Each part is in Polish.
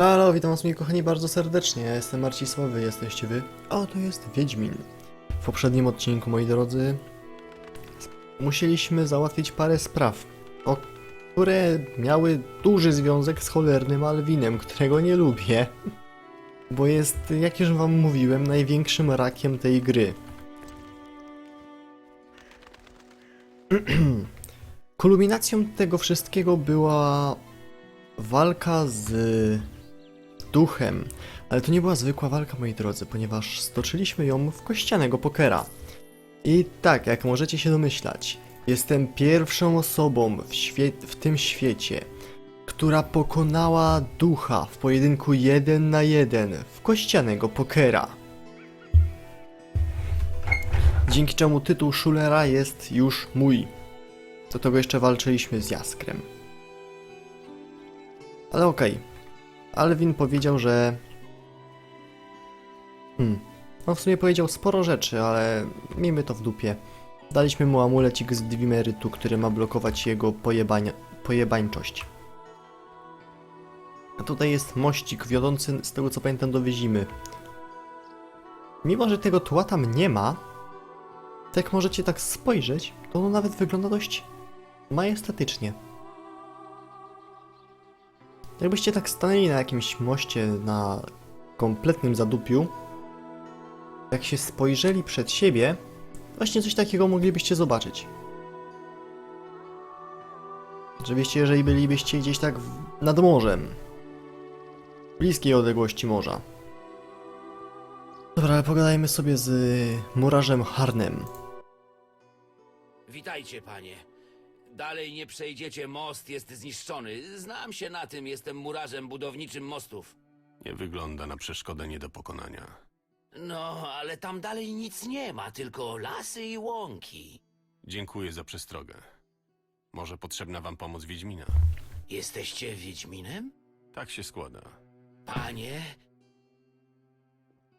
Halo, witam was moi kochani bardzo serdecznie, ja jestem Marcin Sławy, jesteście wy, a to jest Wiedźmin. W poprzednim odcinku, moi drodzy, musieliśmy załatwić parę spraw, o które miały duży związek z cholernym Alwinem, którego nie lubię, bo jest, jak już wam mówiłem, największym rakiem tej gry. Kulminacją tego wszystkiego była walka z duchem. Ale to nie była zwykła walka, moi drodzy, ponieważ stoczyliśmy ją w kościanego pokera. I tak, jak możecie się domyślać, jestem pierwszą osobą w, w tym świecie, która pokonała ducha w pojedynku jeden na jeden w kościanego pokera. Dzięki czemu tytuł Schulera jest już mój. Do tego jeszcze walczyliśmy z Jaskrem. Ale okej. Alwin powiedział, że. Hmm. On w sumie powiedział sporo rzeczy, ale miejmy to w dupie. Daliśmy mu amulecik z Dwimerytu, który ma blokować jego pojebania, pojebańczość. A tutaj jest mościk wiodący, z tego co pamiętam, do Wyzimy. Mimo, że tego tła tam nie ma, to jak możecie tak spojrzeć, to ono nawet wygląda dość majestatycznie. Jakbyście tak stanęli na jakimś moście na kompletnym zadupiu, jak się spojrzeli przed siebie, właśnie coś takiego moglibyście zobaczyć. Oczywiście, jeżeli bylibyście gdzieś tak nad morzem, bliskiej odległości morza. Dobra, ale pogadajmy sobie z murarzem Harnem. Witajcie, panie. Dalej nie przejdziecie, most jest zniszczony. Znam się na tym, jestem murarzem budowniczym mostów. Nie wygląda na przeszkodę nie do pokonania. No, ale tam dalej nic nie ma, tylko lasy i łąki. Dziękuję za przestrogę. Może potrzebna wam pomoc Wiedźmina? Jesteście Wiedźminem? Tak się składa. Panie,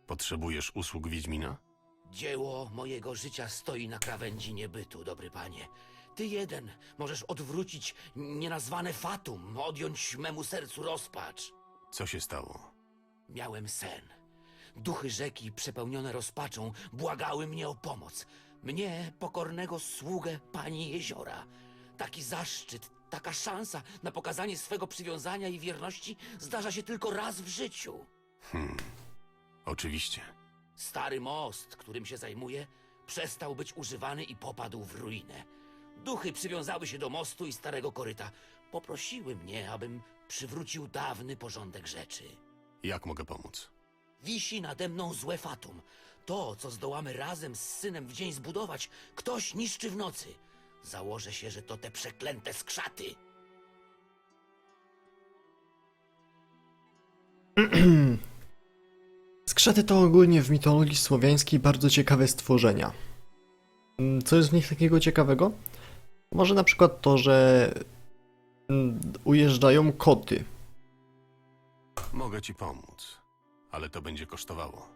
Potrzebujesz usług Wiedźmina? dzieło mojego życia stoi na krawędzi niebytu, dobry panie. Ty jeden możesz odwrócić nienazwane fatum, odjąć memu sercu rozpacz. Co się stało? Miałem sen. Duchy rzeki, przepełnione rozpaczą, błagały mnie o pomoc. Mnie, pokornego sługę pani jeziora. Taki zaszczyt, taka szansa na pokazanie swego przywiązania i wierności zdarza się tylko raz w życiu. Oczywiście. Stary most, którym się zajmuję, przestał być używany i popadł w ruinę. Duchy przywiązały się do mostu i starego koryta. Poprosiły mnie, abym przywrócił dawny porządek rzeczy. Jak mogę pomóc? Wisi nade mną złe fatum. To, co zdołamy razem z synem w dzień zbudować, ktoś niszczy w nocy. Założę się, że to te przeklęte skrzaty. Skrzaty to ogólnie w mitologii słowiańskiej bardzo ciekawe stworzenia. Mm, Co jest w nich takiego ciekawego? Może na przykład to, że mm, ujeżdżają koty. Mogę ci pomóc, ale to będzie kosztowało.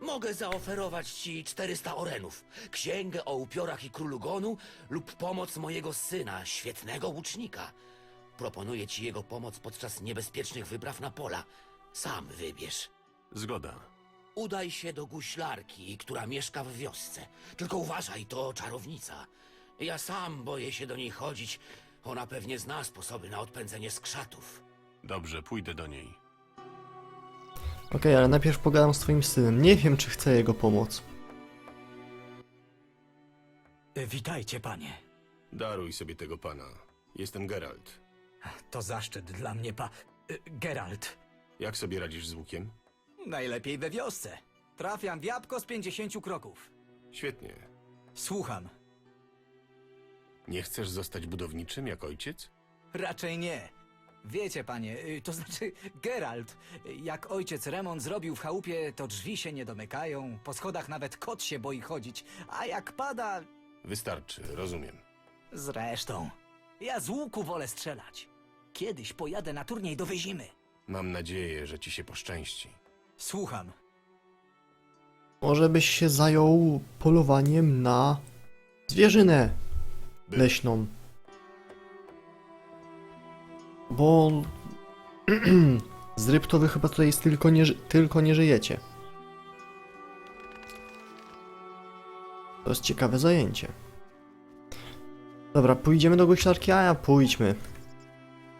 Mogę zaoferować ci 400 orenów, księgę o upiorach i królu gonu lub pomoc mojego syna, świetnego łucznika. Proponuję ci jego pomoc podczas niebezpiecznych wypraw na pola. Sam wybierz. Zgoda. Udaj się do guślarki, która mieszka w wiosce. Tylko uważaj, to czarownica. Ja sam boję się do niej chodzić. Ona pewnie zna sposoby na odpędzenie skrzatów. Dobrze, pójdę do niej. Okej, ale najpierw pogadam z twoim synem. Nie wiem, czy chcę jego pomoc. Witajcie, panie. Daruj sobie tego pana. Jestem Geralt. To zaszczyt dla mnie, pa... y, Geralt. Jak sobie radzisz z łukiem? Najlepiej we wiosce. Trafiam w jabłko z 50 kroków. Świetnie. Słucham. Nie chcesz zostać budowniczym jak ojciec? Raczej nie. Wiecie, panie, y, to znaczy Geralt, y, jak ojciec remont zrobił w chałupie, to drzwi się nie domykają, po schodach nawet kot się boi chodzić, a jak pada... Wystarczy, rozumiem. Zresztą, ja z łuku wolę strzelać. Kiedyś pojadę na turniej do Wyzimy. Mam nadzieję, że ci się poszczęści. Słucham. Może byś się zajął polowaniem na zwierzynę leśną. Bo Z ryb to wy chyba tutaj jest tylko nie, tylko nie żyjecie. To jest ciekawe zajęcie. Dobra, pójdziemy do guślarki, a ja pójdźmy.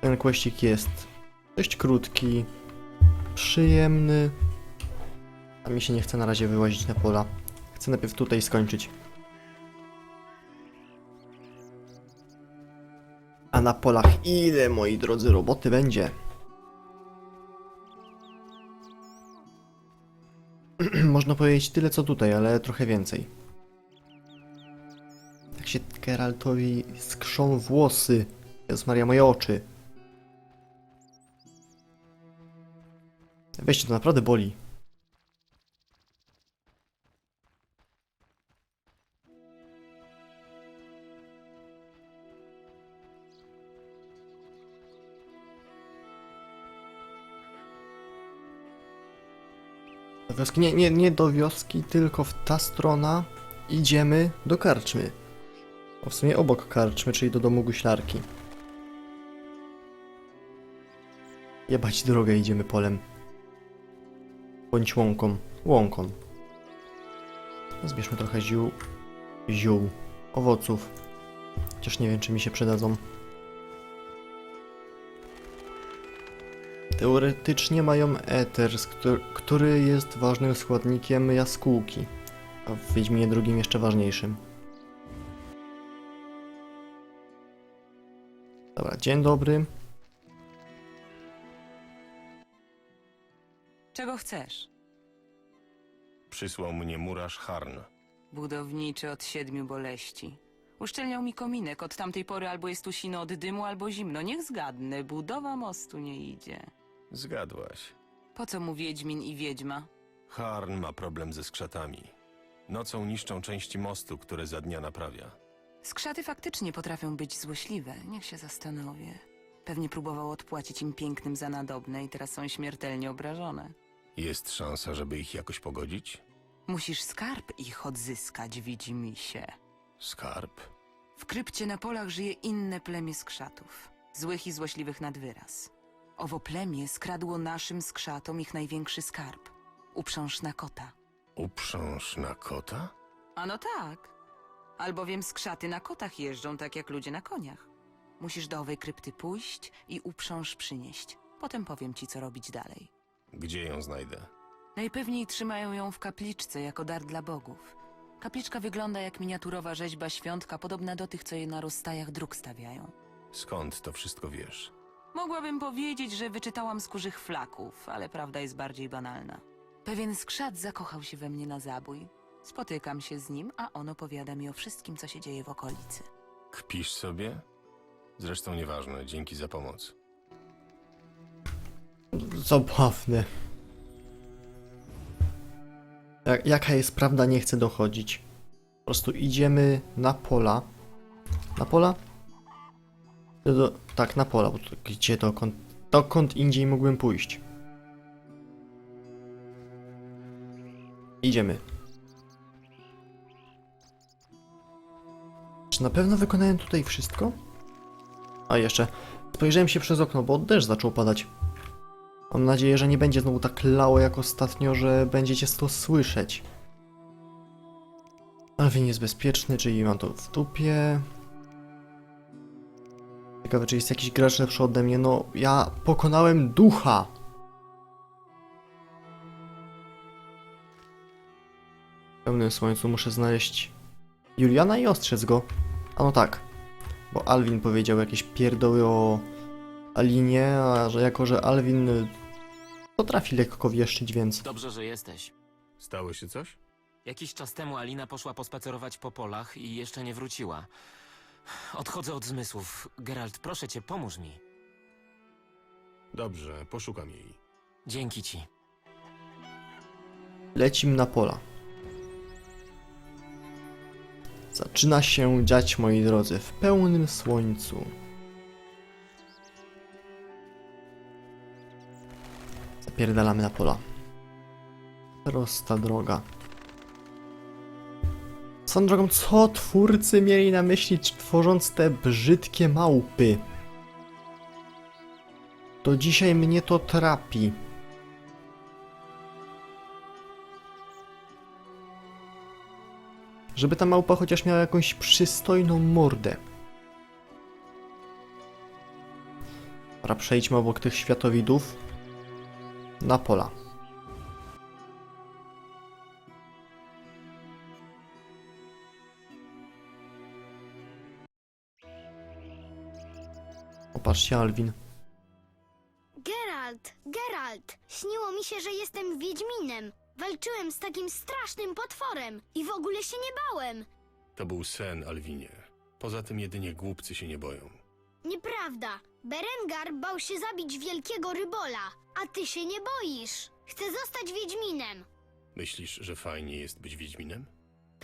Ten kłeścik jest dość krótki, przyjemny. A mi się nie chce na razie wyłazić na pola. Chcę najpierw tutaj skończyć. Na polach ile, moi drodzy, roboty będzie? Można powiedzieć tyle co tutaj, ale trochę więcej. Tak się Geraltowi skrzą włosy. Jezus Maria, moje oczy. Weźcie, to naprawdę boli. Wioski, nie, nie, nie do wioski, tylko w ta strona idziemy do karczmy. O, w sumie obok karczmy, czyli do domu guślarki. Jebać drogę, idziemy polem. Bądź łąką. Łąką. Zbierzmy trochę ziół. Ziół. Owoców. Chociaż nie wiem, czy mi się przydadzą. Teoretycznie mają eter, który jest ważnym składnikiem jaskółki, a w Wiedźminie drugim jeszcze ważniejszym. Dobra, dzień dobry. Czego chcesz? Przysłał mnie murarz Harn. Budowniczy od siedmiu boleści. Uszczelniał mi kominek, od tamtej pory albo jest tu sino od dymu, albo zimno. Niech zgadnę, budowa mostu nie idzie. Zgadłaś. Po co mu Wiedźmin i Wiedźma? Harn ma problem ze skrzatami. Nocą niszczą części mostu, które za dnia naprawia. Skrzaty faktycznie potrafią być złośliwe, niech się zastanowię. Pewnie próbował odpłacić im pięknym za nadobne i teraz są śmiertelnie obrażone. Jest szansa, żeby ich jakoś pogodzić? Musisz skarb ich odzyskać, widzi mi się. Skarb? W krypcie na polach żyje inne plemię skrzatów. Złych i złośliwych nad wyraz. Owo plemię skradło naszym skrzatom ich największy skarb. Uprząż na kota. Uprząż na kota? Ano tak. Albowiem skrzaty na kotach jeżdżą tak jak ludzie na koniach. Musisz do owej krypty pójść i uprząż przynieść. Potem powiem ci, co robić dalej. Gdzie ją znajdę? Najpewniej trzymają ją w kapliczce jako dar dla bogów. Kapliczka wygląda jak miniaturowa rzeźba świątka, podobna do tych, co je na rozstajach dróg stawiają. Skąd to wszystko wiesz? Mogłabym powiedzieć, że wyczytałam z kurzych flaków, ale prawda jest bardziej banalna. Pewien skrzat zakochał się we mnie na zabój. Spotykam się z nim, a on opowiada mi o wszystkim, co się dzieje w okolicy. Kpisz sobie? Zresztą nieważne, dzięki za pomoc. Zabawne. Jak, jaka jest prawda, nie chcę dochodzić. Po prostu idziemy na pola. Na pola? Do, tak, na pola, bo to, gdzie dokąd, dokąd indziej mógłbym pójść? Idziemy. Czy na pewno wykonałem tutaj wszystko? A jeszcze, spojrzałem się przez okno, bo deszcz zaczął padać. Mam nadzieję, że nie będzie znowu tak lało jak ostatnio, że będziecie to słyszeć. Alwin jest bezpieczny, czyli mam to w dupie. Ciekawe, czy jest jakiś gracz lepszy ode mnie. No, ja pokonałem ducha! W pełnym słońcu muszę znaleźć Juliana i ostrzec go. A no tak, bo Alwin powiedział jakieś pierdoły o Alinie, a że jako, że Alwin y, potrafi lekko wieszczyć, więc... Dobrze, że jesteś. Stało się coś? Jakiś czas temu Alina poszła pospacerować po polach i jeszcze nie wróciła. Odchodzę od zmysłów. Geralt, proszę cię, pomóż mi. Dobrze, poszukam jej. Dzięki ci. Lecim na pola. Zaczyna się dziać, moi drodzy, w pełnym słońcu. Zapierdalamy na pola. Prosta droga. Swoją drogą, co twórcy mieli na myśli, tworząc te brzydkie małpy? To dzisiaj mnie to trapi. Żeby ta małpa chociaż miała jakąś przystojną mordę. Dobra, przejdźmy obok tych światowidów. Na pola. Popatrzcie, Alvin. Geralt, Geralt! Śniło mi się, że jestem Wiedźminem. Walczyłem z takim strasznym potworem i w ogóle się nie bałem. To był sen, Alwinie. Poza tym jedynie głupcy się nie boją. Nieprawda. Berengar bał się zabić wielkiego rybola, a ty się nie boisz. Chcę zostać Wiedźminem. Myślisz, że fajnie jest być Wiedźminem?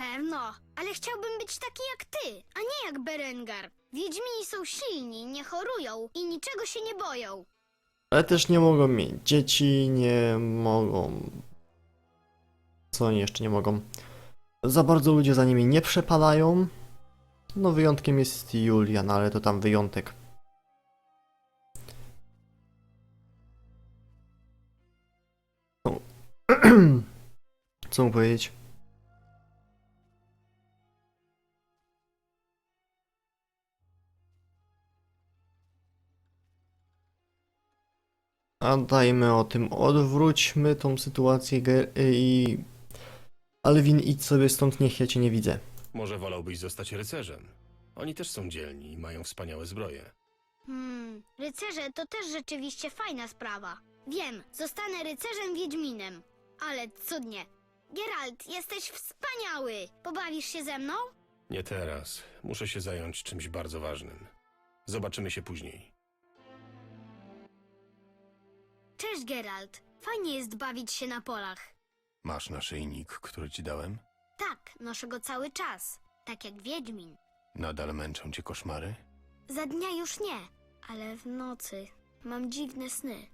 Pewno, ale chciałbym być taki jak ty, a nie jak Berengar. Wiedźmini są silni, nie chorują i niczego się nie boją. Ale też nie mogą mieć dzieci, nie mogą. Co oni jeszcze nie mogą? Za bardzo ludzie za nimi nie przepadają. No, wyjątkiem jest Julian, ale to tam wyjątek. Co mu powiedzieć? A dajmy o tym, odwróćmy tą sytuację ge- i... Alwin, idź sobie stąd, niech ja cię nie widzę. Może wolałbyś zostać rycerzem? Oni też są dzielni i mają wspaniałe zbroje. Hmm, rycerze to też rzeczywiście fajna sprawa. Wiem, zostanę rycerzem Wiedźminem. Ale cudnie. Geralt, jesteś wspaniały! Pobawisz się ze mną? Nie teraz. Muszę się zająć czymś bardzo ważnym. Zobaczymy się później. Cześć, Geralt. Fajnie jest bawić się na polach. Masz naszyjnik, który ci dałem? Tak, noszę go cały czas. Tak jak Wiedźmin. Nadal męczą cię koszmary? Za dnia już nie, ale w nocy mam dziwne sny.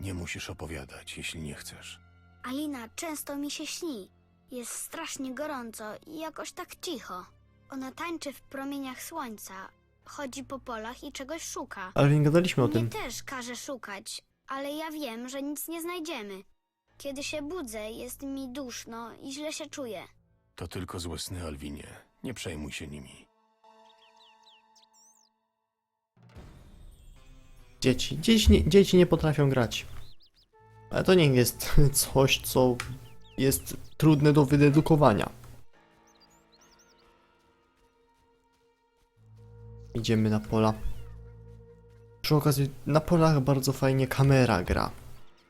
Nie musisz opowiadać, jeśli nie chcesz. Alina często mi się śni. Jest strasznie gorąco i jakoś tak cicho. Ona tańczy w promieniach słońca, chodzi po polach i czegoś szuka. Alwin, gadaliśmy o Mnie tym. też każe szukać, ale ja wiem, że nic nie znajdziemy. Kiedy się budzę, jest mi duszno i źle się czuję. To tylko złe sny, Alwinie. Nie przejmuj się nimi. Dzieci. Dzieci nie, dzieci nie potrafią grać. Ale to nie jest coś, co jest trudne do wydedukowania. Idziemy na pola. Przy okazji, na polach bardzo fajnie kamera gra.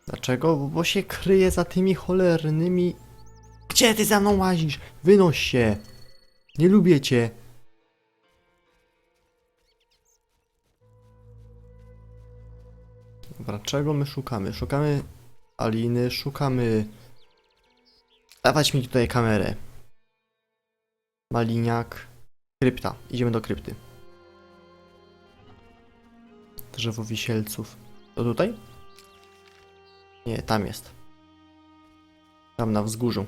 Dlaczego? Bo- się kryje za tymi cholernymi... Gdzie ty za mną łazisz? Wynoś się! Nie lubię cię! Dobra, czego my szukamy? Szukamy Aliny, szukamy... Dawać mi tutaj kamerę. Maliniak. Krypta. Idziemy do krypty. Drzewo wisielców. To tutaj? Nie, tam jest. Tam na wzgórzu.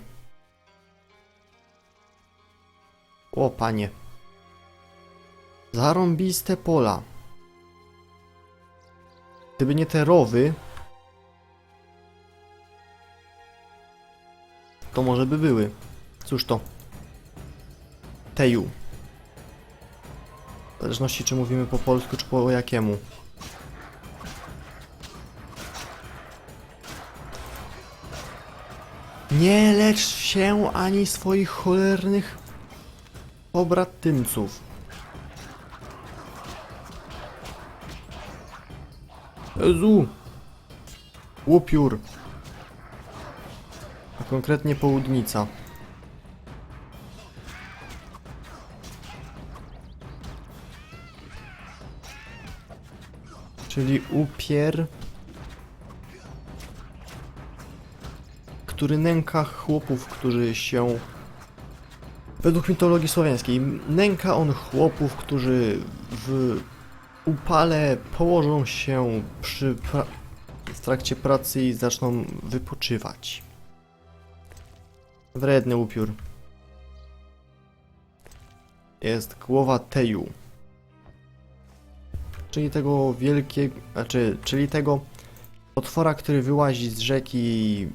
O, panie. Zarąbiste pola. Gdyby nie te rowy, to może by były. Cóż to? Teju. W zależności czy mówimy po polsku, czy po jakiemu. Nie lecz się ani swoich cholernych pobratymców. Jezu! Łupiór. A konkretnie południca. Czyli upier, który nęka chłopów, którzy się według mitologii słowiańskiej nęka on chłopów, którzy w upale położą się przy w trakcie pracy i zaczną wypoczywać. Wredny upiór. Jest głowa Teju. Czyli tego wielkiego, znaczy, czyli tego Potwora, który wyłazi z rzeki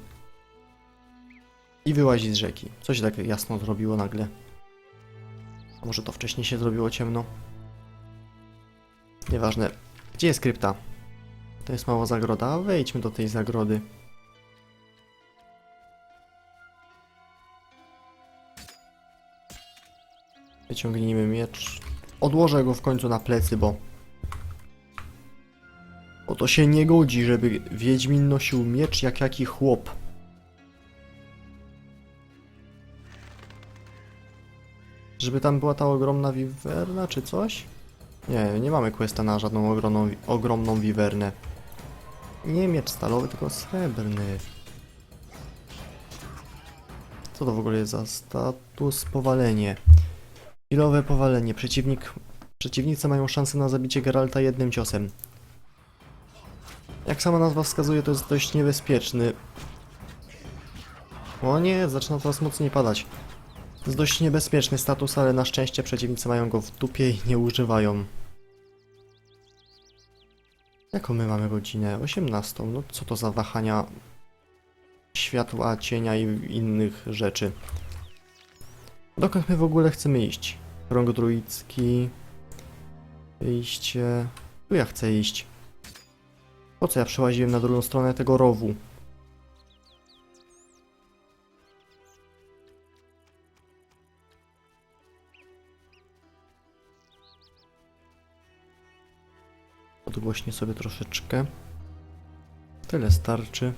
i wyłazi z rzeki. Co się tak jasno zrobiło nagle? A może to wcześniej się zrobiło ciemno? Nieważne. Gdzie jest krypta? To jest mała zagroda. Wejdźmy do tej zagrody. Wyciągnijmy miecz. Odłożę go w końcu na plecy, bo... Bo to się nie godzi, żeby Wiedźmin nosił miecz jak jaki chłop. Żeby tam była ta ogromna wiwerna czy coś? Nie, nie mamy questa na żadną ogromną, ogromną wiwernę. Nie miecz stalowy, tylko srebrny. Co to w ogóle jest za status? Powalenie. Ilowe powalenie. Przeciwnik... Przeciwnicy mają szansę na zabicie Geralta jednym ciosem. Jak sama nazwa wskazuje, to jest dość niebezpieczny. O nie, zaczyna teraz mocniej padać. To jest dość niebezpieczny status, ale na szczęście przeciwnicy mają go w dupie i nie używają. Jaką my mamy godzinę? 18. No co to za wahania światła, cienia i innych rzeczy? Dokąd my w ogóle chcemy iść? Krąg druicki. Wyjście. Tu ja chcę iść. Po co ja przełaziłem na drugą stronę tego rowu? Podgłośnie sobie troszeczkę. Tyle starczy.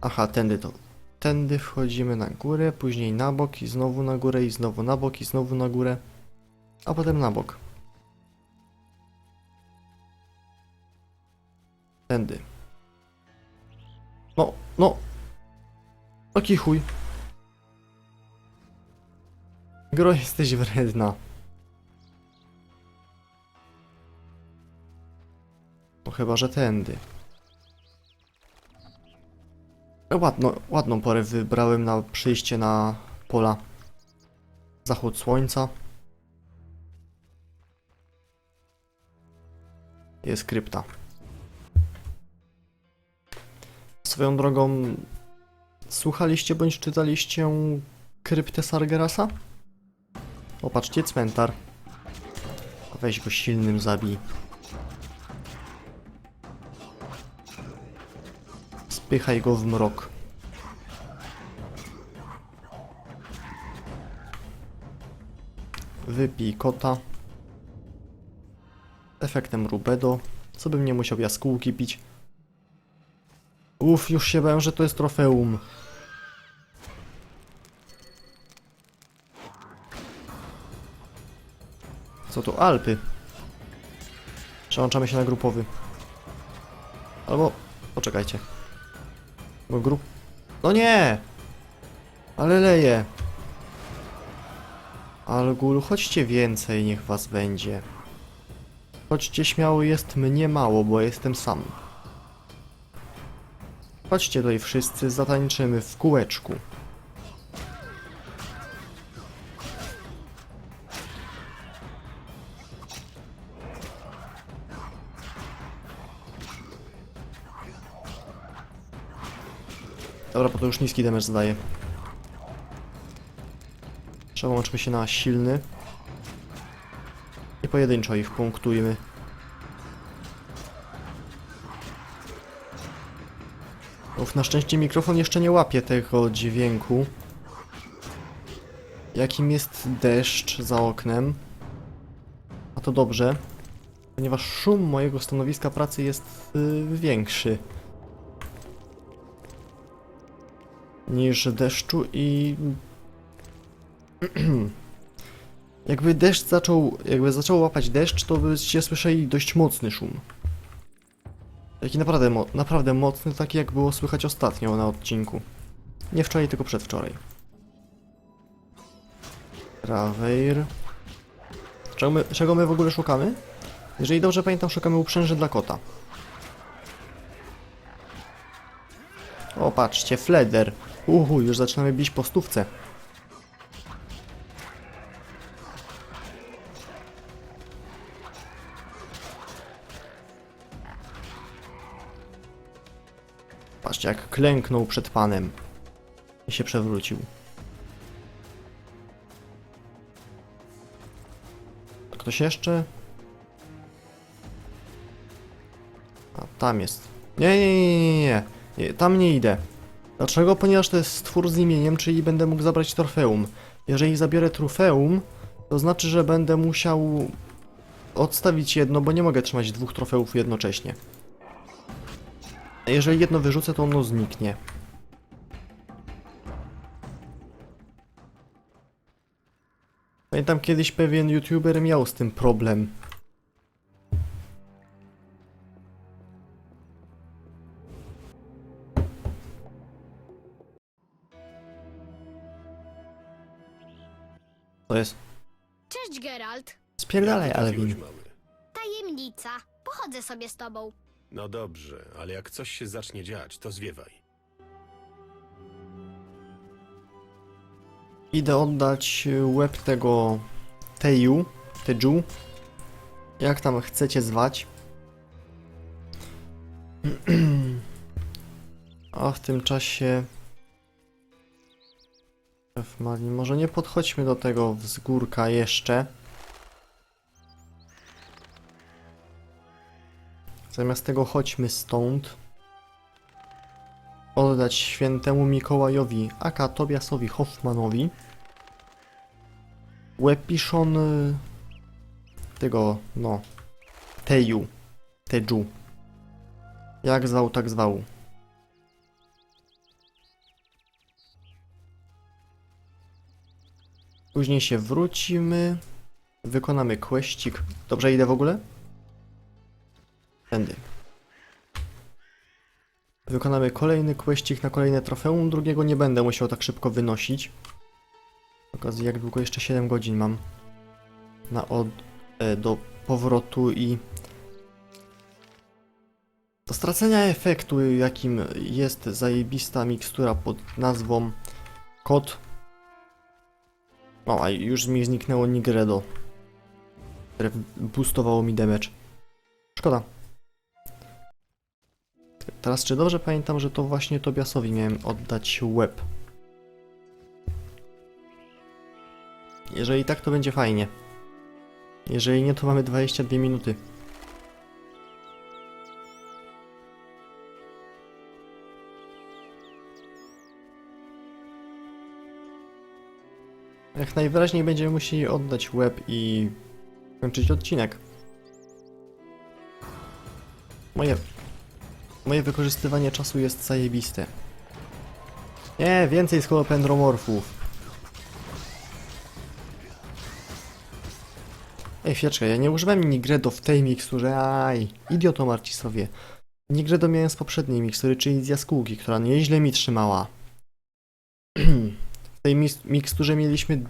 Aha, tędy to. Tędy wchodzimy na górę, później na bok i znowu na górę i znowu na bok i znowu na górę, a potem na bok. Tędy. No, no. Taki chuj. Gro, jesteś wredna. No chyba, że tędy. E, Ładno, ładną porę wybrałem na przyjście na pola. Zachód słońca. Jest krypta. Swoją drogą, słuchaliście bądź czytaliście kryptę Sargerasa? Opatrzcie cmentar. Weź go silnym zabij. Spychaj go w mrok. Wypij kota. Efektem rubedo. Co bym nie musiał jaskółki pić. Uff, już się bałem, że to jest trofeum. Co tu? Alpy. Przełączamy się na grupowy. Albo... Poczekajcie. Bo grup... No nie! Ale leje. Algul, chodźcie więcej, niech was będzie. Chodźcie śmiało, jest mnie mało, bo jestem sam. Chodźcie tutaj wszyscy, zatańczymy w kółeczku. To już niski damage zdaje. Przełączmy się na silny. I pojedynczo ich punktujmy. Uf, na szczęście mikrofon jeszcze nie łapie tego dźwięku. Jakim jest deszcz za oknem. A to dobrze, ponieważ szum mojego stanowiska pracy jest yy, większy. Niż deszczu i jakby deszcz zaczął, jakby zaczął łapać deszcz, to byście słyszeli dość mocny szum. Taki naprawdę, mo naprawdę mocny, taki jak było słychać ostatnio na odcinku. Nie wczoraj, tylko przedwczoraj. Raveir. Czego my, czego my w ogóle szukamy? Jeżeli dobrze pamiętam, szukamy uprzęży dla kota. O, patrzcie, Fleder. Uhu, już zaczynamy bić po stówce. Patrzcie, jak klęknął przed panem i się przewrócił. Ktoś jeszcze? A, tam jest. Nie, nie, nie, nie, nie. Tam nie idę. Dlaczego? Ponieważ to jest stwór z imieniem, czyli będę mógł zabrać trofeum. Jeżeli zabiorę trofeum, to znaczy, że będę musiał odstawić jedno, bo nie mogę trzymać dwóch trofeów jednocześnie. Jeżeli jedno wyrzucę, to ono zniknie. Pamiętam kiedyś pewien youtuber miał z tym problem. To jest. Cześć, Geralt. Spierdalaj, Alvin. Trafiłeś, mały. Tajemnica. Pochodzę sobie z tobą. No dobrze, ale jak coś się zacznie dziać, to zwiewaj. Idę oddać łeb tego Teju, Teju, jak tam chcecie zwać. A w tym czasie... F. Malin, może nie podchodźmy do tego wzgórka jeszcze. Zamiast tego chodźmy stąd. Oddać świętemu Mikołajowi, aka Tobiasowi Hoffmanowi. Łepiszon y, tego, no, Teju, Teju. Jak zwał, tak zwał. Później się wrócimy, wykonamy questik. Dobrze idę w ogóle? Tędy. Wykonamy kolejny questik na kolejne trofeum. Drugiego nie będę musiał tak szybko wynosić. Okazji, jak długo jeszcze 7 godzin mam na od, e, do powrotu i do stracenia efektu, jakim jest zajebista mikstura pod nazwą Kot. O, a już mi zniknęło Nigredo, które boostowało mi damage. Szkoda. Teraz czy dobrze pamiętam, że to właśnie Tobiasowi miałem oddać łeb? Jeżeli tak, to będzie fajnie. Jeżeli nie, to mamy 22 minuty. Jak najwyraźniej będziemy musieli oddać łeb i kończyć odcinek. Moje Moje wykorzystywanie czasu jest zajebiste. Nie, więcej skolopendromorfów. Ej, chwileczkę, ja nie używam Nigredo w tej miksturze, aj, idioto Marcisowie. Nigredo miałem z poprzedniej mikstury, czyli z jaskółki, która nieźle mi trzymała. Tej miksturze mieliśmy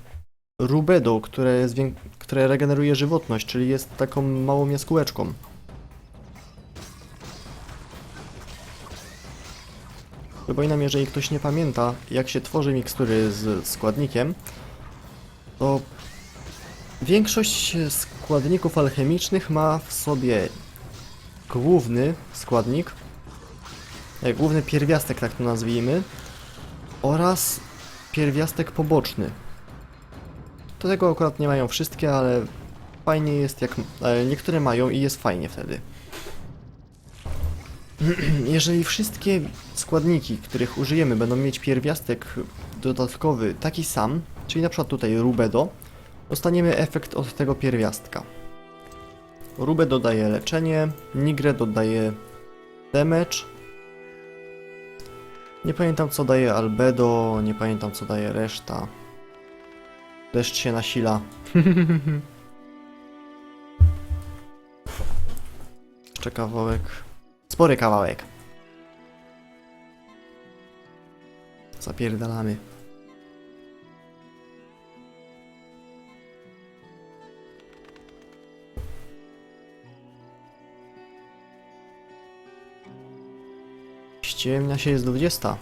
Rubedo, które, zwię- które regeneruje żywotność, czyli jest taką małą jaskółeczką. Przypominam, jeżeli ktoś nie pamięta, jak się tworzy mikstury z składnikiem, to większość składników alchemicznych ma w sobie główny składnik, główny pierwiastek, tak to nazwijmy, oraz pierwiastek poboczny. Do tego akurat nie mają wszystkie, ale fajnie jest jak... niektóre mają i jest fajnie wtedy. Jeżeli wszystkie składniki, których użyjemy, będą mieć pierwiastek dodatkowy taki sam, czyli na przykład tutaj rubedo, dostaniemy efekt od tego pierwiastka. Rube dodaje leczenie, Nigre dodaje damage. Nie pamiętam co daje albedo, nie pamiętam co daje reszta. Deszcz się nasila. Jeszcze kawałek. Spory kawałek. Zapierdalamy. Ściemnia się jest 20.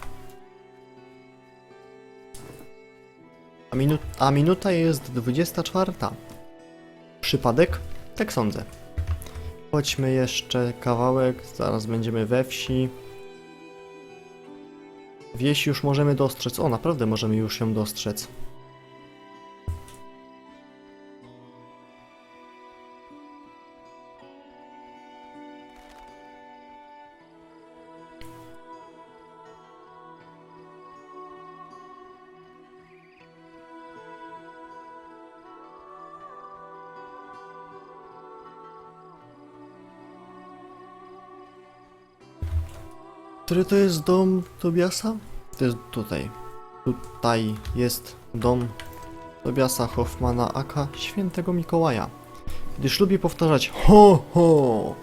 A, minu a minuta jest 24. Przypadek? Tak sądzę. Chodźmy jeszcze kawałek, zaraz będziemy we wsi. Wieś już możemy dostrzec. O, naprawdę możemy już ją dostrzec. Który to jest dom Tobiasa? To jest tutaj. Tutaj jest dom Tobiasa Hoffmana aka Świętego Mikołaja. Gdyż lubi powtarzać ho ho.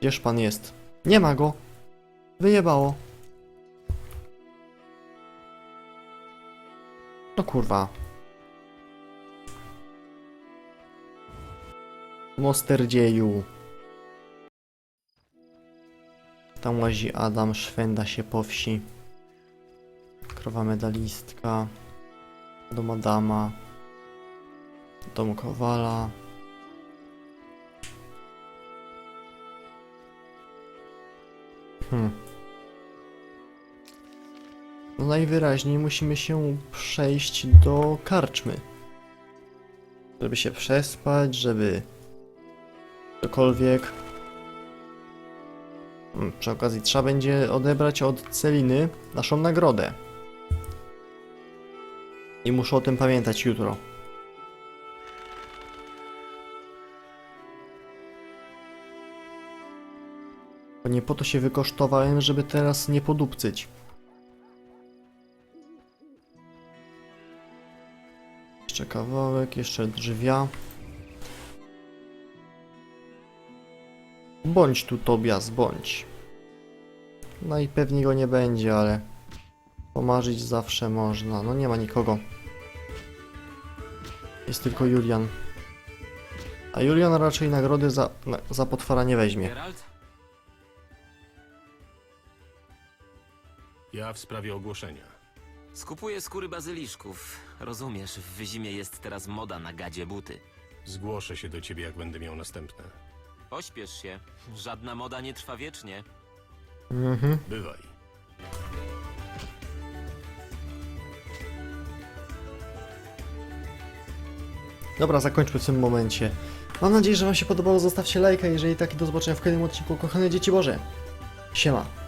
Gdzież pan jest? Nie ma go. Wyjebało. No kurwa. Mosterdzieju. Tam łazi Adam, szwenda się po wsi. Krowa medalistka. Dom Adama. Dom Kowala. Hmm. No najwyraźniej musimy się przejść do karczmy. Żeby się przespać, żeby cokolwiek. Przy okazji trzeba będzie odebrać od Celiny naszą nagrodę. I muszę o tym pamiętać jutro. Bo nie po to się wykosztowałem, żeby teraz nie podupcyć. Jeszcze kawałek, jeszcze drzwia. Bądź tu Tobias, bądź. No i pewnie go nie będzie, ale pomarzyć zawsze można. No nie ma nikogo. Jest tylko Julian. A Julian raczej nagrody za, na, za potwora nie weźmie. Geralt? Ja w sprawie ogłoszenia. Skupuję skóry bazyliszków. Rozumiesz, w Wyzimie jest teraz moda na gadzie buty. Zgłoszę się do ciebie, jak będę miał następne. Pośpiesz się. Żadna moda nie trwa wiecznie. Mhm. Bywaj. Dobra, zakończmy w tym momencie. Mam nadzieję, że Wam się podobało. Zostawcie lajka, jeżeli tak, i do zobaczenia w kolejnym odcinku. Kochane dzieci Boże. Siema.